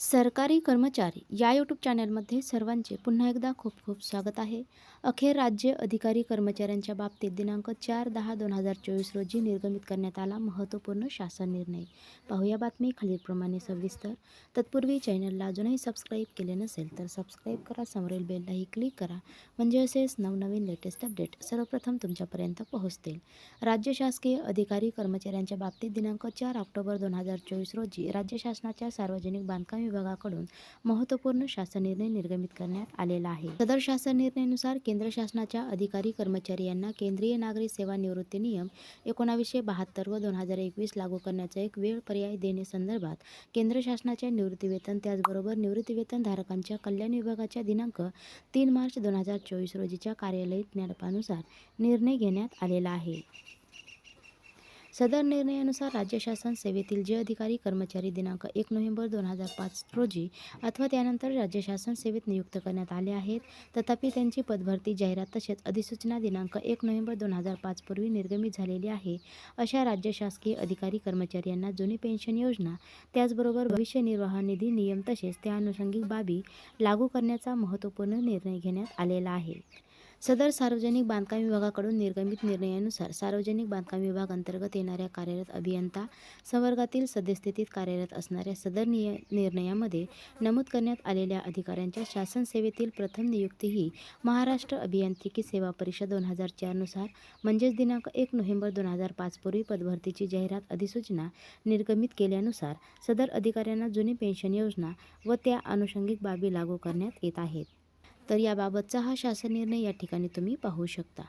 सरकारी कर्मचारी या यूट्यूब चॅनलमध्ये सर्वांचे पुन्हा एकदा खूप खूप स्वागत आहे. अखेर राज्य अधिकारी कर्मचाऱ्यांच्या बाबतीत दिनांक चार दहा दोन हजार चोवीस रोजी निर्गमित करण्यात आला महत्त्वपूर्ण शासन निर्णय. पाहूया बातमी खालीलप्रमाणे सविस्तर. तत्पूर्वी चॅनलला अजूनही सबस्क्राईब केले नसेल तर सबस्क्राईब करा समोरील बेललाही क्लिक करा. म्हणजे असेच नवनवीन लेटेस्ट अपडेट सर्वप्रथम तुमच्यापर्यंत पोहोचतील. राज्य शासकीय अधिकारी कर्मचाऱ्यांच्या बाबतीत दिनांक चार ऑक्टोबर दोन हजार चोवीस रोजी राज्य शासनाच्या सार्वजनिक बांधकाम विभागाकडून महत्त्वपूर्ण शासन निर्णय निर्गमित करण्यात आलेला आहे. सदर शासन निर्णयानुसार केंद्र शासनाच्या अधिकारी कर्मचारी यांना केंद्रीय नागरी सेवा निवृत्ती नियम एकोणावीसशे बहात्तर व दोन हजार एकवीस लागू करण्याचा एक वेळ पर्याय देण्यासंदर्भात केंद्र शासनाच्या निवृत्तीवेतन त्याचबरोबर निवृत्तीवेतन धारकांच्या कल्याण विभागाच्या दिनांक तीन मार्च दोन हजार चोवीस रोजीच्या कार्यालयीन ज्ञापनानुसार निर्णय घेण्यात आलेला आहे. सदर निर्णयानुसार राज्य शासन सेवेतील जे अधिकारी कर्मचारी दिनांक एक नोव्हेंबर दोन हजार पाच रोजी अथवा त्यानंतर राज्य शासन सेवेत नियुक्त करण्यात आले आहेत तथापि त्यांची पदभरती जाहिरात तसेच अधिसूचना दिनांक एक नोव्हेंबर दोन हजार पाच पूर्वी निर्गमित झालेली आहे अशा राज्य शासकीय अधिकारी कर्मचारी यांना जुनी पेन्शन योजना त्याचबरोबर भविष्य निर्वाह निधी नियम तसेच त्या अनुषंगिक बाबी लागू करण्याचा महत्त्वपूर्ण निर्णय घेण्यात आलेला आहे. सदर सार्वजनिक बांधकाम विभागाकडून निर्गमित निर्णयानुसार सार्वजनिक बांधकाम विभाग अंतर्गत येणाऱ्या कार्यरत अभियंता संवर्गातील सद्यस्थितीत कार्यरत असणाऱ्या सदर निय निर्णयामध्ये नमूद करण्यात आलेल्या अधिकाऱ्यांच्या शासन सेवेतील प्रथम नियुक्ती ही महाराष्ट्र अभियांत्रिकी सेवा परीक्षा दोन हजार चारनुसार म्हणजेच दिनांक एक नोव्हेंबर दोन हजार पाचपूर्वी पदभरतीची जाहिरात अधिसूचना निर्गमित केल्यानुसार सदर अधिकाऱ्यांना जुनी पेन्शन योजना व त्या अनुषंगिक बाबी लागू करण्यात येत आहेत. तर याबाबतचा हा शासन निर्णय या ठिकाणी तुम्ही पाहू शकता.